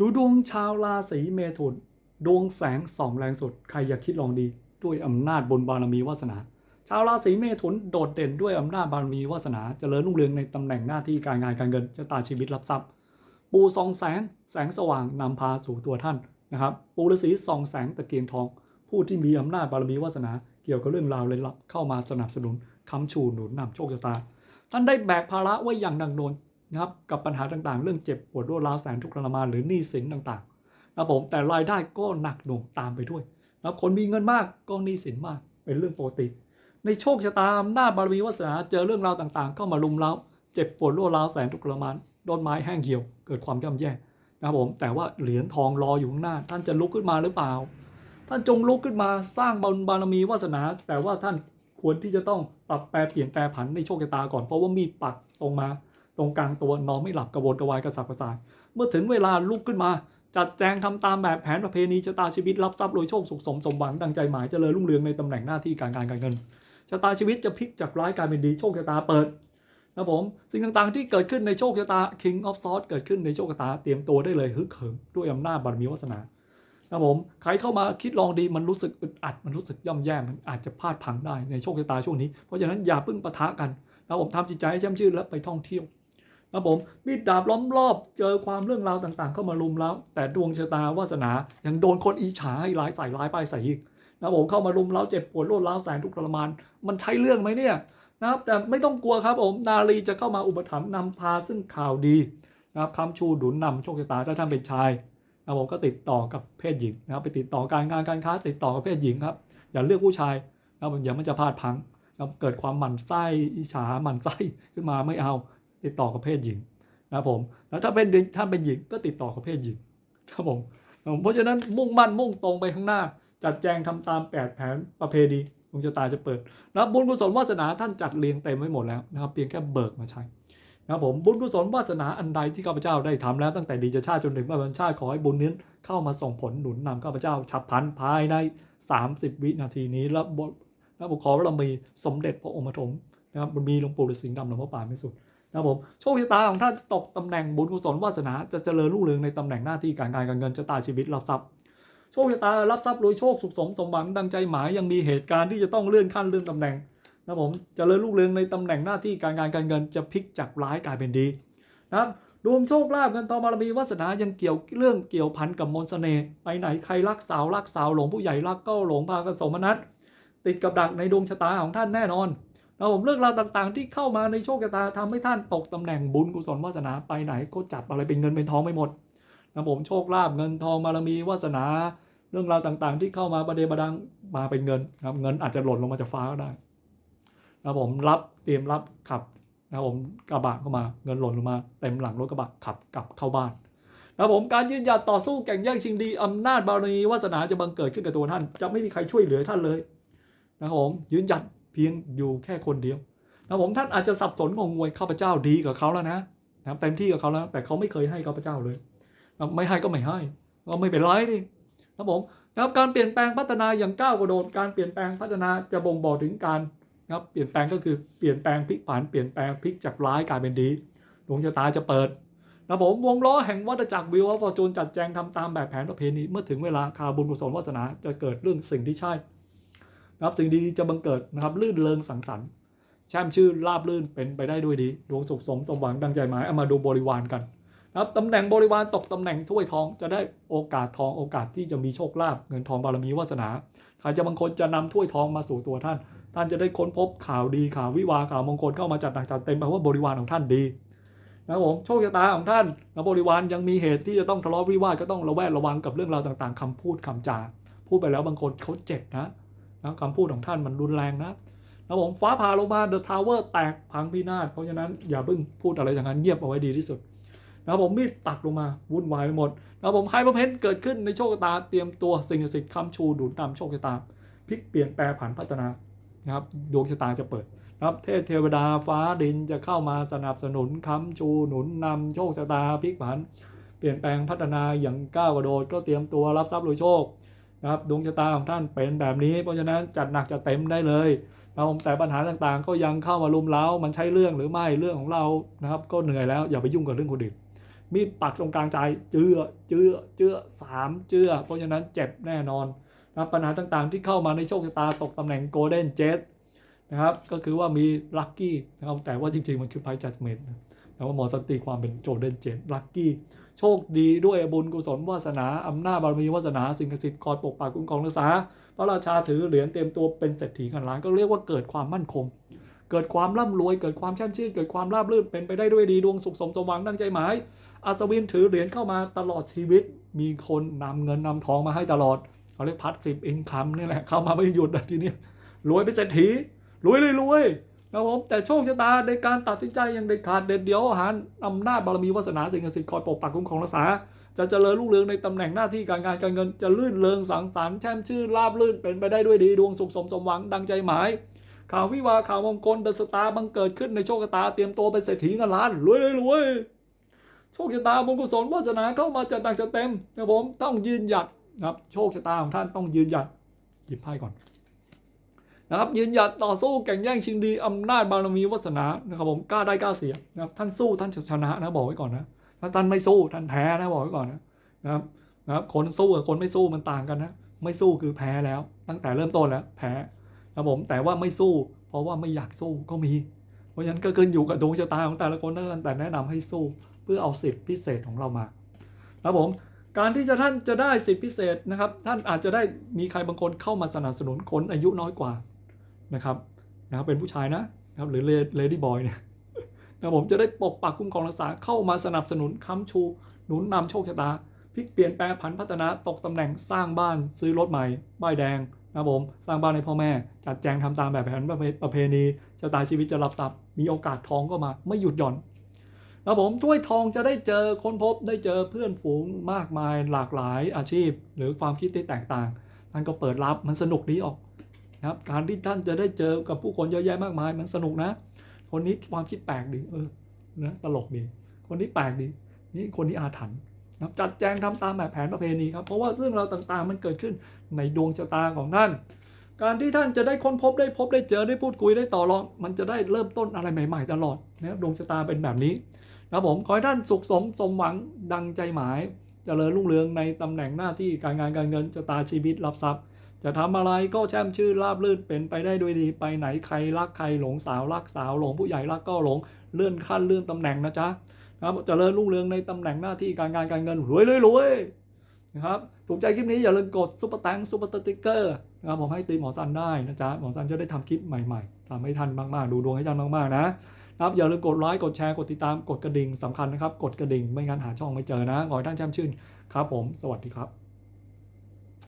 ดูดวงชาวราศีเมถุน ดวงแสงส่องแรงสุด ใครอยากคิดลองดี ด้วยอำนาจบนบารมีวาสนา ชาวราศีเมถุนโดดเด่นด้วยอำนาจบารมีวาสนาเจริญรุ่งเรืองในตำแหน่งหน้าที่การงานการเงินชะตาชีวิตรับทรัพย์ ปูสองแสงแสงสว่างนำพาสู่ตัวท่านนะครับ ปูฤาษีสองแสงตะเกียงทอง ผู้ที่มีอำนาจบารมีวาสนา เกี่ยวกับเรื่องราวเลยลับเข้ามาสนับสนุนค้ำชูหนุนนำโชคชะตา ท่านได้แบกภาระไว้อย่างหนักหน่วง นะครับกับปัญหาต่างๆ เรื่องเจ็บปวดรวดร้าวแสนทุกข์ทรมานหรือหนี้สินต่างๆนะผมแต่รายได้ก็หนักหน่วงตามไปด้วยนะคนมีเงินมากก็หนี้สินมากเป็นเรื่องปกติ ในโชคชะตาอำนาจบารมีวาสนาเจอเรื่องราวต่างๆเข้ามาลุมเล้าเจ็บปวดรวดร้าวแสนทุกข์ทรมานโดนไม้แห้งเหี่ยวเกิดความย่ำแย่นะครับผมแต่ว่าเหรียญทองรออยู่ข้างหน้า ท่านจะลุกขึ้นมาหรือเปล่า ท่านจงลุกขึ้นมาสร้างบุญบารมีวาสนา แต่ว่าท่านควรที่จะต้องปรับแปลเปลี่ยนแปลผันในโชคชะตาก่อนเพราะว่ามีปักตรงมา ตรงกลางตัวนอนไม่หลับกระวนกระวายกระสับกระส่าย เมื่อถึงเวลาลุกขึ้นมา จัดแจงทำตามแบบแผนประเพณีชะตาชีวิตรับทรัพย์โดยโชคสุขสมสมหวังดังใจหมายเจริญรุ่งเรืองในตำแหน่งหน้าที่การงานการเงินชะตาชีวิตจะพลิกจากร้ายกลายเป็นดีโชคชะตาเปิดนะผมสิ่งต่างๆที่เกิดขึ้นในโชคชะตา King of Swords เกิดขึ้นในโชคชะตาเตรียมตัวได้เลยฮึกเหิมด้วยอำนาจบารมีวาสนานะผมใครเข้ามาคิดลองดีมันรู้สึกอึดอัดมันรู้สึกย่ำแย่มันอาจจะพลาดพังได้ในโชคชะตาช่วงนี้เพราะฉะนั้นอย่าพิ่งปะทะกันนะผมทำจิตใจให้แช่มชื่นแล้วไปท่องเที่ยว นะผมมีดดาบล้อมรอบเจอความเรื่องราวต่างๆ เข้ามาลุมแล้ว แต่ดวงชะตาวาสนายังโดนคนอิจฉาให้ร้ายใส่ร้ายไปใส่อีกนะผมเข้ามาลุมแล้วเจ็บปวดรวดร้าวแสนทุกข์ทรมาน มันใช่เรื่องไหมเนี่ยนะครับแต่ไม่ต้องกลัวครับผมนาลีจะเข้ามาอุปถัมภ์นำพาซึ่งข่าวดีนะครับคำชูดุลนำโชคชะตาถ้าท่านเป็นชายนะผมก็ติดต่อกับเพศหญิงนะครับไปติดต่อการงานการค้าติดต่อกับเพศหญิงครับอย่าเลือกผู้ชายนะครับอย่ามันจะพลาดพังนะครับเกิดความหมั่นไส้อิจฉาหมั่นไส้ขึ้นมาไม่เอา ติดต่อกับเพศหญิงนะครับผมแล้วถ้าเป็นถ้าเป็นหญิงก็ติดต่อกับเพศหญิงครับผมเพราะฉะนั้นมุ่งมั่นมุ่งตรงไปข้างหน้า จัดแจงทำตามแปดแผนประเพณีดวงชะตาจะเปิดนะบุญกุศลวาสนาท่านจัดเรียงเต็มไว้หมดแล้วนะครับเพียงแค่เบิกมาใช้นะครับผมบุญกุศลวาสนาอันใดที่ข้าพเจ้าได้ทำแล้วตั้งแต่ดีจชาติจนถึงปัจจุบันชาติขอให้บุญนี้เข้ามาส่งผลหนุนนำข้าพเจ้าฉับพลันภายใน 30 วินาทีนี้และบและผมขอเรามีสมเด็จพระองค์ปฐมนะครับมีหลวงปู่ฤาษีดำหลวงพ่อป่าไม่สุด นะครับผมโชคชะตาของท่านตกตำแหน่งบุญกุศลวาสนาจะเจริญรุ่งเรืองในตำแหน่งหน้าที่การงานการเงินชะตาชีวิตรับทรัพย์โชคชะตารับทรัพย์โดยโชคสุขสมสมหวังดังใจหมายยังมีเหตุการณ์ที่จะต้องเลื่อนขั้นเลื่อนตำแหน่งนะผมจเจริญรุ่งเรืองในตำแหน่งหน้าที่การงานการเงินจะพลิกจากร้ายกลายเป็นดีนะครับดวงโชคลาภเงินทองบารมีวาสนายังเกี่ยวเรื่องเกี่ยวพันกับมนต์เสน่ห์ไปไหนใครรักสาวรักสาวหลงผู้ใหญ่รักก็หลงพากันสมนัตติดกับดักในดวงชะตาของท่านแน่นอน นะผมเรื่องราวต่างๆ ที่เข้ามาในโชคชะตาทำให้ท่านตกตำแหน่งบุญกุศลวาสนาไปไหนก็จับอะไรเป็นเงินเป็นทองไปหมดนะผมโชคลาภเงินทองบารมีวาสนา เรื่องราวต่างๆ ที่เข้ามาประเดประดังมาเป็นเงินนะครับเงินอาจจะหล่นลงมาจากฟ้าก็ได้นะผมรับเตรียมรับขับนะผมกระบะเข้ามาเงินหล่นลงมาเต็มหลังรถกระบะขับกลับเข้าบ้านนะผมการยืนหยัดต่อสู้แข่งแย่งชิงดีอำนาจบารมีวาสนาจะบังเกิดขึ้นกับตัวท่าน จะไม่มีใครช่วยเหลือท่านเลยนะครับผมยืนหยัด พียงอยู่แค่คนเดียวนะผมท่านอาจจะสับสนงงงวยข้าพเจ้าดีกับเขาแล้วนะนะเต็มที่กับเขาแล้ว แต่เขาไม่เคยให้ข้าพเจ้าเลยนะไม่ให้ก็ไม่ให้ก็ไม่เป็นไรนี่นะผมนะครับการเปลี่ยนแปลงพัฒนาอย่างก้าวกระโดดการเปลี่ยนแปลงพัฒนาจะบ่งบอกถึงการนะครับเปลี่ยนแปลงก็คือเปลี่ยนแปลงพลิกผันเปลี่ยนแปลงพลิกจากร้ายกลายเป็นดีดวงชะตาจะเปิดนะผมวงล้อแห่งวัฏจักรวิวฟอร์จูนจัดแจงทำตามแบบแผนประเพณีเมื่อถึงเวลาคาบุญกุศลวาสนาจะเกิดเรื่องสิ่งที่ใช่ นะครับสิ่งดีๆจะบังเกิดนะครับลื่นเริงสังสรรค์แช่มชื่นราบลื่นเป็นไปได้ด้วยดี ดวงสุขสมสมหวังดังใจหมายเอามาดูบริวารกันนะครับตำแหน่งบริวารตกตำแหน่งถ้วยทองจะได้โอกาสทองโอกาสที่จะมีโชคลาภเงินทองบารมีวาสนาใครจะบางคนจะนำถ้วยทองมาสู่ตัวท่าน ท่านจะได้ค้นพบข่าวดีข่าววิวาข่าวมงคลเข้ามาจัดหนักจัดเต็มแปลว่าบริวารของท่านดีนะครับผมโชคชะตาของท่านและบริวารยังมีเหตุที่จะต้องทะเลาะวิวาทก็ต้องระแวดระวังกับเรื่องราวต่างๆคำพูดคำจาพูดไปแล้วบางคนเขาเจ็บนะ นะคำพูดของท่านมันรุนแรงนะนะผมฟ้าผ่าลงมาเดอะทาวเวอร์แตกพังพินาศเพราะฉะนั้นอย่าเพิ่งพูดอะไรอย่างนั้นเงียบเอาไว้ดีที่สุดนะผมมีดปักลงมาวุ่นวายไปหมดนะผมไฮเปอร์เพนเกิดขึ้นในโชคชะตาเตรียมตัวสิ่งศักดิ์สิทธิ์คำชูดูดนำโชคชะตาพลิกเปลี่ยนแปลผันพัฒนานะครับดวงชะตาจะเปิดนะครับเทพเทวดาฟ้าดินจะเข้ามาสนับสนุนคำชูหนุนนำโชคชะตาพลิกผัน เปลี่ยนแปลงพัฒนาอย่างก้าวกระโดดก็เตรียมตัวรับทรัพย์รวยโชค นะครับดวงชะตาของท่านเป็นแบบนี้ เพราะฉะนั้นจัดหนักจัดเต็มได้เลยนะครับผมแต่ปัญหาต่างๆ ก็ยังเข้ามาลุมเล้ามันใช่เรื่องหรือไม่เรื่องของเรานะครับ ก็เหนื่อยแล้วอย่าไปยุ่งกับเรื่องคนอื่นมีดปักตรงกลางใจเจือเจือเจือสามเจือเพราะฉะนั้นเจ็บแน่นอนนะครับปัญหาต่างๆ ที่เข้ามาในโชคชะตาตกตำแหน่งโกลเด้นเจ t นะครับก็คือว่ามีลัคกี้นะครับแต่ว่าจริงๆมันคือไพ่จัดเมนแต่ว่าหมอสันตีความเป็นโจเดนเจนลัคกี้ โชคดีด้วยบุญกุศลวาสนาอำนาจบารมีวาสนาสิ่งศักดิ์สิทธิ์คอยปกปักคุ้มครองรักษาพระราชาถือเหรียญเตรียมตัวเป็นเศรษฐีกันล้านก็เรียกว่าเกิดความมั่นคง เกิดความร่ำรวยเกิดความแช่มชื่นเกิดความราบรื่นเป็นไปได้ด้วยดีดวงสุขสมสมหวังดังใจหมาย อัศวินถือเหรียญเข้ามาตลอดชีวิต มีคนนำเงินนำทองมาให้ตลอดเขาเรียกพัดสิบอินคัมนี่แหละเข้ามาไม่หยุดอะทีนี้รวยเป็นเศรษฐีรวยเลยรวย นะครับผมแต่โชคชะตาในการตัดสินใจอย่างเด็ดขาดเด็ดเดี่ยวหารอำนาจบารมีวาสนาสิ่งศักดิ์สิทธิ์คอยปกปักคุ้มครองรักษา จะเจริญรุ่งเรืองในตำแหน่งหน้าที่การงานการเงินจะลื่นเริงสังสรรค์แช่มชื่นราบลื่นเป็นไปได้ด้วยดีดวงสุขสมสมหวังดังใจหมาย ข่าววิวาข่าวมงคลเดอะสตาร์บังเกิดขึ้นในโชคชะตาเตรียมตัวเป็นเศรษฐีเงินล้านรวยเลยรวยโชคชะตาบุญกุศลวาสนาเข้ามาจัดหนักจัดเต็มนะครับผมต้องยืนหยัดนะครับโชคชะตาของท่านต้องยืนหยัดหยิบไพ่ก่อน นะครับยืนหยัดต่อสู้แข่งแย่งชิงดีอำนาจบารมีวาสนานะครับผมกล้าได้กล้าเสียนะครับท่านสู้ท่านชนะนะบอกไว้ก่อนนะถ้าท่านไม่สู้ท่านแพ้นะบอกไว้ก่อนนะนะครับนะครับคนสู้กับคนไม่สู้มันต่างกันนะไม่สู้คือแพ้แล้ว ตั้งแต่เริ่มต้นแล้วแพ้ครับผมแต่ว่าไม่สู้ เพราะว่าไม่อยากสู้ก็มี เพราะฉะนั้นก็ขึ้นอยู่กับดวงชะตาของแต่ละคนนั่นแหละแต่แนะนำให้สู้เพื่อเอาสิทธิพิเศษของเรามาครับผมการที่จะท่านจะได้สิทธิพิเศษนะครับ ท่านอาจจะได้มีใครบางคนเข้ามาสนับสนุนคนอายุน้อยกว่า นะครับนะครับเป็นผู้ชายนะนะครับหรือเลดี้บอยเนี่ยนะผมจะได้ปกปักคุ้มครองรักษาเข้ามาสนับสนุนค้ำชูหนุนนำโชคชะตาพลิกเปลี่ยนแปลงผันพัฒนาตกตำแหน่งสร้างบ้านซื้อรถใหม่ป้ายแดงนะผมสร้างบ้านให้พ่อแม่ จัดแจงทำตามแบบแผนประเพณีชะตาชีวิตจะรับทรัพย์มีโอกาสทองก็มาไม่หยุดหย่อนนะผมถ้วยทองจะได้เจอค้นพบได้เจอเพื่อนฝูงมากมายหลากหลายอาชีพ หรือความคิดที่แตกต่างท่านก็เปิดรับมันสนุกดีออก ครับการที่ท่านจะได้เจอกับผู้คนเยอะแยะมากมายมันสนุกนะ คนนี้ความคิดแปลกดีเออนะตลกดี คนนี้แปลกดีนี่คนนี้อาถรรพ์นะจัดแจงทำตามแบบแผนประเพณีครับเพราะว่าเรื่องราวต่างๆ มันเกิดขึ้นในดวงชะตาของท่านการที่ท่านจะได้ค้นพบได้พบได้เจอได้พูดคุยได้ต่อรอง มันจะได้เริ่มต้นอะไรใหม่ๆ ตลอดนะครับดวงชะตาเป็นแบบนี้นะผมขอให้ท่านสุขสมสมหวังดังใจหมายจเจริญรุ่งเรืองในตำแหน่งหน้าที่การงานการเงินชะตาชีวิตรับทรัพย์ จะทำอะไรก็แช่มชื่นราบรื่นเป็นไปได้ด้วยดีไปไหนใครรักใครหลงสาวรักสาวหลงผู้ใหญ่รักก็หลงเลื่อนขั้นเลื่อนตำแหน่งนะจ๊ะนะครับเจริญรุ่งเรืองในตำแหน่งหน้าที่การงานการเงินรวยเลยรวยนะครับถูกใจคลิปนี้อย่าลืมกดซุปเปอร์แตงซุปเปอร์ติ๊กเกอร์นะครับผมให้ตีหมอซันได้นะจ๊ะหมอซันจะได้ทำคลิปใหม่ๆทำให้ทันมากๆ ดูดวงให้ทันมากๆนะครับอย่าลืมกดไลค์กดแชร์กดติดตามกดกระดิ่งสำคัญนะครับ กดกระดิ่งไม่งั้นหาช่องไม่เจอนะขอให้ท่านแช่มชื่นครับผม สวัสดีครับ